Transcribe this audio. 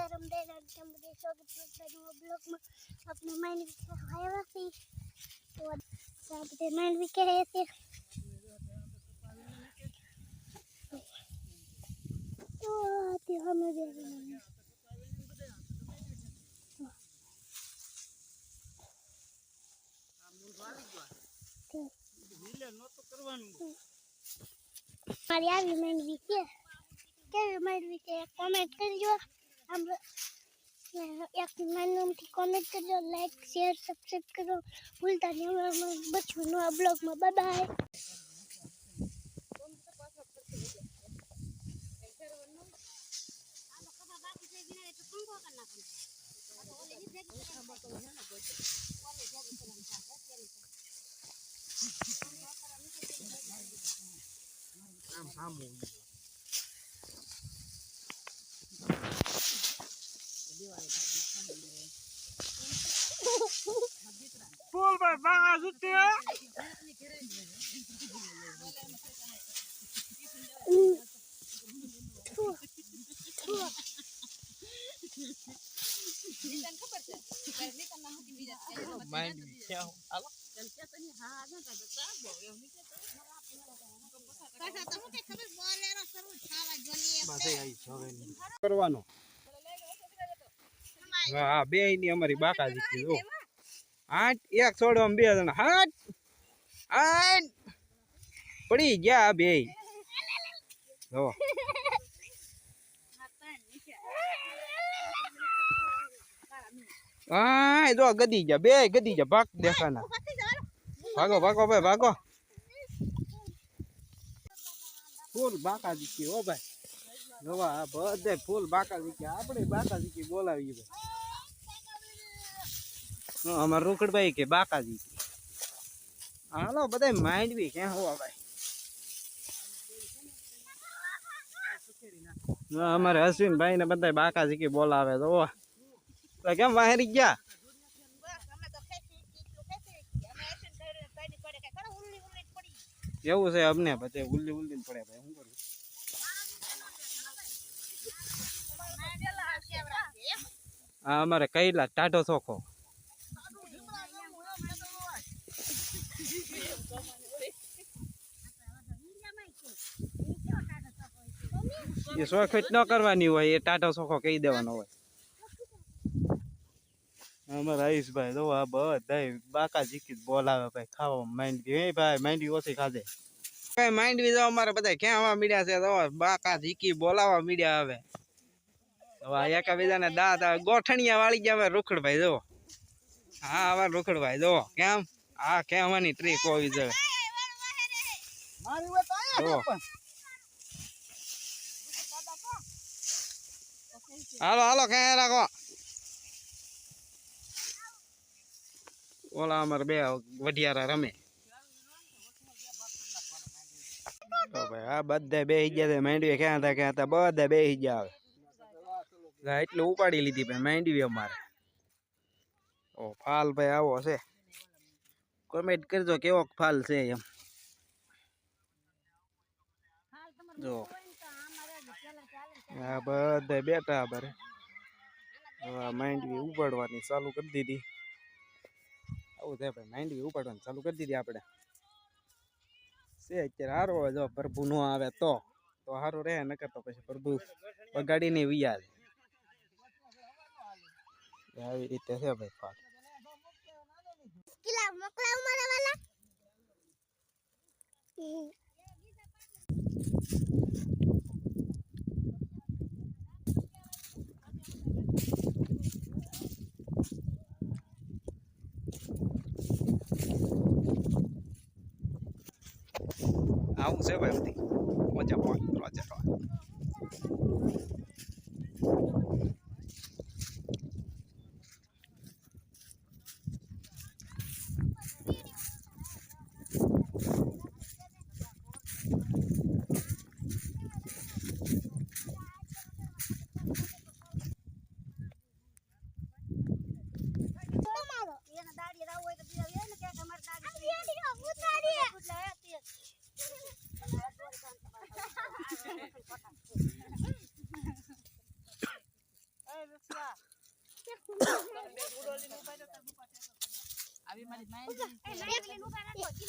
સીતારામ દે રામ બધે સ્વાગત છે બ્લોગમાં આપણે માઇન્ડ વિશે આવ્યા છીએ તો આ બધે માઇન્ડ વિશે રહે છે તો તે દે મારી આવી માઇન્ડ વિશે કેવી માઇન્ડ વિશે કોમેન્ટ કરજો આમ એક નાનમથી કોમેન્ટ કરજો લાઈક શેર સબસ્ક્રાઈબ કરો ભૂલતા નહીં હમણાં બચવું નવા બ્લોગમાં બાય બાય બોલ ભાઈ બાગા જુતી માઇન્ડ ક્યાં હાલો કરવાનો હા બે ની અમારી બાકા જીતી જો આઠ, એક છોડવામાં બે જણા. હાટ આઠ. પડી ગયા બે. જો. હા જો, ગદી ગયા બે ગદી જા. ભાગ દેખાના. ભાગો ભાગો, ભાઈ, ભાગો. ફૂલ બાકા જીકી હો ભાઈ. જોવા બધે ફૂલ બાકા જીકી આપણે બાકા દીકી બોલાવીએ ભાઈ. અમાર રોકડભાઈ કે બાકાજી કે હાલો બધા માંડવી ક્યાં હોવા. ભાઈ અમારે અશ્વિનભાઈ ને બધા બાકાજી કે બોલાવે તો. તો કેમ વાહેરી ગયા? એવું છે, અમને પછી ઉલ્લી ઉલ્લી પડે ભાઈ, શું કરું હા, અમારે કઈલા ટાઢો ચોખ્ખો એ શોખટ ન કરવાની હોય એ ટાટો સોખો કહી દેવાનો હોય. અમારા આયુષભાઈ જો આ બધા બાકા જીકી બોલાવે ભાઈ ખાવા માંડવી એ ભાઈ માંડવી ઓછી ખાધે. કઈ માંડવી જો અમારે બધા ક્યાં આવવા મીડ્યા છે? તો બાકા જીકી બોલાવા મીડ્યા હવે. હવે એકાબીજાને દાંત ગોઠણિયા વાળી ગયા હવે રૂખડભાઈ જો હા હવે રૂખડભાઈ જો કેમ? આ કહેવાની ટ્રીક હોવી જોઈએ. જો. હાલો હાલો ક્યાં રાખો? ઓલા અમારે બે વઢિયારા રમે. તો ભાઈ આ બધા બે ગયા છે. માંડવી ક્યાં હતા ક્યાં હતા? બધા બે ગયા આવે. એટલે ઉપાડી લીધી ભાઈ માંડવી અમારે. ઓ ફાલ ભાઈ આવો છે. કોમેન્ટ કરજો કેવો ફાલ છે એમ. જો. આ બધા બેઠા બરે. માંડવી ઉપાડવાની ચાલુ કરી દીધી. આવું છે ભાઈ માંડવી ઉપાડવાની ચાલુ કરી દીધી આપણે. છે અત્યારે સારો હોય જો પ્રભુ નો આવે તો. તો સારું રહે નકર તો પછી પ્રભુ બગાડીને વિયા આવી રીતે છે ભાઈ પાક કિલા મોકલાવ મારા વાલા આવું છે ભાઈ બધી મજા પોઈન્ટ રોજે રોજ આવી મારી માઇન્ડ એક મિનિટ.